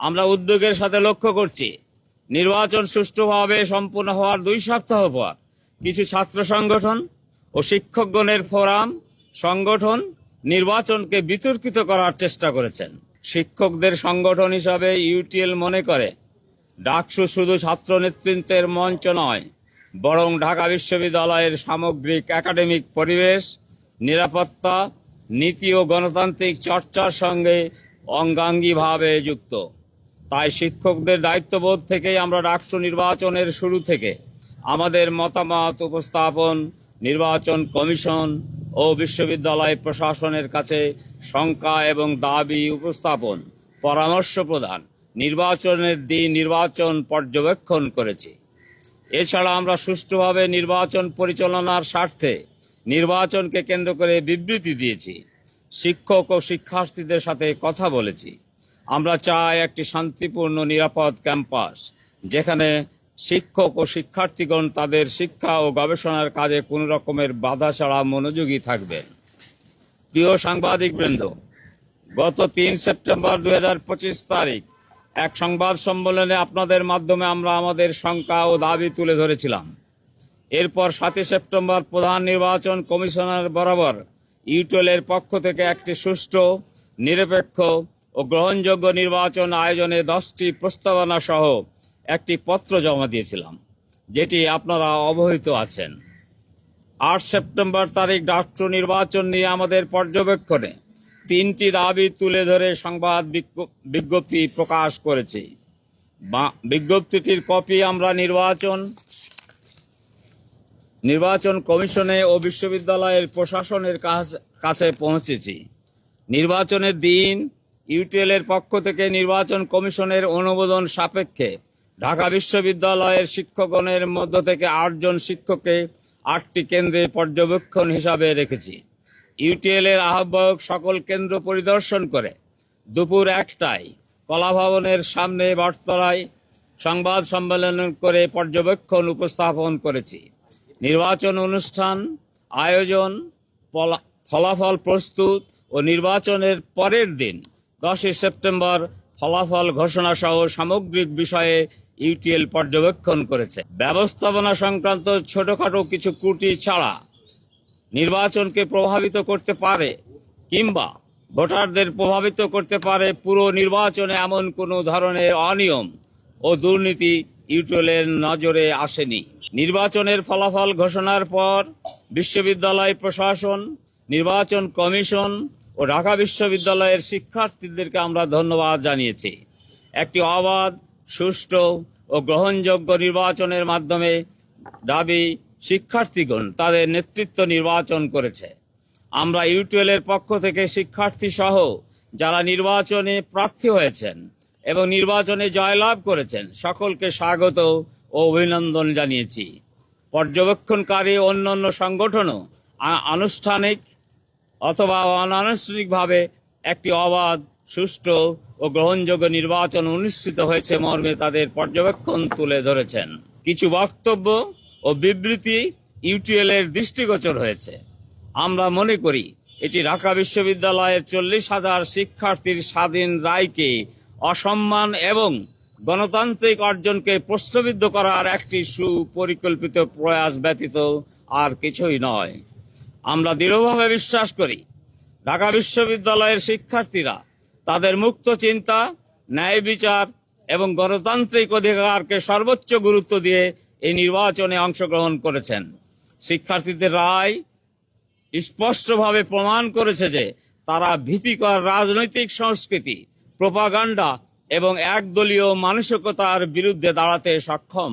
আমরা উদ্যোগের সাথে লক্ষ্য করছি। নির্বাচন সুষ্ঠুভাবে সম্পূর্ণ হওয়ার দুই সপ্তাহ পর কিছু ছাত্র সংগঠন ও শিক্ষকগণের ফোরাম, সংগঠন নির্বাচনকে বিতর্কিত করার চেষ্টা করেছেন। শিক্ষকদের সংগঠন হিসাবে ইউটিএল মনে করে, ডাকসু শুধু ছাত্র নেতৃত্বের মঞ্চ নয়, বরং ঢাকা বিশ্ববিদ্যালয়ের সামগ্রিক একাডেমিক পরিবেশ, নিরাপত্তা, নীতি ও গণতান্ত্রিক চর্চার সঙ্গে অঙ্গাঙ্গিভাবে যুক্ত। তাই শিক্ষকদের দায়িত্ববোধ থেকেই আমরা রাষ্ট্র নির্বাচনের শুরু থেকে আমাদের মতামত উপস্থাপন, নির্বাচন কমিশন ও বিশ্ববিদ্যালয় প্রশাসনের কাছে শঙ্কা এবং দাবি উপস্থাপন, পরামর্শ প্রদান, নির্বাচনের দিন নির্বাচন পর্যবেক্ষণ করেছি। এছাড়া আমরা সুষ্ঠুভাবে নির্বাচন পরিচালনার স্বার্থে নির্বাচনকে কেন্দ্র করে বিবৃতি দিয়েছি, শিক্ষক ও শিক্ষার্থীদের সাথে কথা বলেছি। আমরা চাই একটি শান্তিপূর্ণ, নিরাপদ ক্যাম্পাস, যেখানে শিক্ষক ও শিক্ষার্থীগণ তাদের শিক্ষা ও গবেষণার কাজে কোনো রকমের বাধা ছাড়া মনোযোগী থাকবেন প্রিয় সাংবাদিকবৃন্দ, গত তিন সেপ্টেম্বর দু হাজার পঁচিশ তারিখ এক সংবাদ সম্মেলনে আপনাদের মাধ্যমে আমরা আমাদের শঙ্কা ও দাবি তুলে ধরেছিলাম। এরপর সাতই সেপ্টেম্বর প্রধান নির্বাচন কমিশনার বরাবর ইউটেলের পক্ষ থেকে একটি সুষ্ঠু, নিরপেক্ষ ও গ্রহণযোগ্য নির্বাচন আয়োজনে দশটি প্রস্তাবনা সহ একটি পত্র জমা দিয়েছিলাম, যেটি আপনারা অবহিত আছেন। আট সেপ্টেম্বর তারিখ ডাক্তার নির্বাচন নিয়ে আমাদের পর্যবেক্ষণে তিনটি দাবি তুলে ধরে সংবাদ বিজ্ঞপ্তি প্রকাশ করেছি। বিজ্ঞপ্তিটির কপি আমরা নির্বাচন নির্বাচন কমিশনে ও বিশ্ববিদ্যালয়ের প্রশাসনের কাছে পৌঁছেছি। নির্বাচনের দিন ইউটিএলের পক্ষ থেকে নির্বাচন কমিশনের অনুমোদন সাপেক্ষে ঢাকা বিশ্ববিদ্যালয়ের শিক্ষকগণের মধ্য থেকে আটজন শিক্ষককে আটটি কেন্দ্রে পর্যবেক্ষণ হিসাবে রেখেছি। ইউটিএলের আহ্বায়ক সকল কেন্দ্র পরিদর্শন করে দুপুর একটায় কলাভবনের সামনে বটতলায় সংবাদ সম্মেলন করে পর্যবেক্ষণ উপস্থাপন করেছি। নির্বাচন অনুষ্ঠান, আয়োজন ফলাফল প্রস্তুত ও নির্বাচনের পরের দিন দশই সেপ্টেম্বর ফলাফল ঘোষণা সহ সামগ্রিক বিষয়ে ইউটিএল পর্যবেক্ষণ করেছে। ব্যবস্থাপনা সংক্রান্ত ছোটখাটো কিছু ত্রুটি ছাড়া নির্বাচনকে প্রভাবিত করতে পারে কিংবা ভোটারদের প্রভাবিত করতে পারে পুরো নির্বাচনে এমন কোনো ধরনের অনিয়ম ও দুর্নীতি ইউটিএলের নজরে আসেনি। নির্বাচনের ফলাফল ঘোষণার পর বিশ্ববিদ্যালয় প্রশাসন, নির্বাচন কমিশন ও ঢাকা বিশ্ববিদ্যালয়ের শিক্ষার্থীদেরকে আমরা ধন্যবাদ জানিয়েছি। একটি অবাধ, সুষ্ঠু ও গ্রহণযোগ্য নির্বাচনের মাধ্যমে দাবি শিক্ষার্থীগণ তাদের নেতৃত্ব নির্বাচন করেছে। আমরা ইউটিউলের পক্ষ থেকে শিক্ষার্থী সহ যারা নির্বাচনে প্রার্থী হয়েছেন এবং নির্বাচনে জয়লাভ করেছেন, সকলকে স্বাগত ও অভিনন্দন জানিয়েছি। পর্যবেক্ষণকারী অন্যান্য সংগঠনও আনুষ্ঠানিক অথবা অনানুষ্ঠানিকভাবে একটি অবাধ, সুষ্ঠু ও গ্রহণযোগ্য নির্বাচন অনুষ্ঠিত হয়েছে মর্মে তাদের পর্যবেক্ষণ তুলে ধরেছেন। কিছু বক্তব্য ও বিবৃতি ইউটিএল এর দৃষ্টিগোচর হয়েছে। আমরা মনে করি, এটি ঢাকা বিশ্ববিদ্যালয়ের চল্লিশ হাজার শিক্ষার্থীর স্বাধীন রায়কে অসম্মান এবং গণতান্ত্রিক অর্জনকে প্রশ্নবিদ্ধ করার একটি সুপরিকল্পিত প্রয়াস ব্যতীত আর কিছুই নয়। আমরা দৃঢ়ভাবে বিশ্বাস করি, ঢাকা বিশ্ববিদ্যালয়ের শিক্ষার্থীরা তাদের মুক্ত চিন্তা, ন্যায় বিচার এবং গণতান্ত্রিক অধিকারকে সর্বোচ্চ গুরুত্ব দিয়ে এই নির্বাচনে অংশগ্রহণ করেছেন। শিক্ষার্থীদের রায় স্পষ্টভাবে প্রমাণ করেছে যে তারা ভীতিকর রাজনৈতিক সংস্কৃতি, প্রপাগান্ডা এবং একদলীয় মানসিকতার বিরুদ্ধে দাঁড়াতে সক্ষম।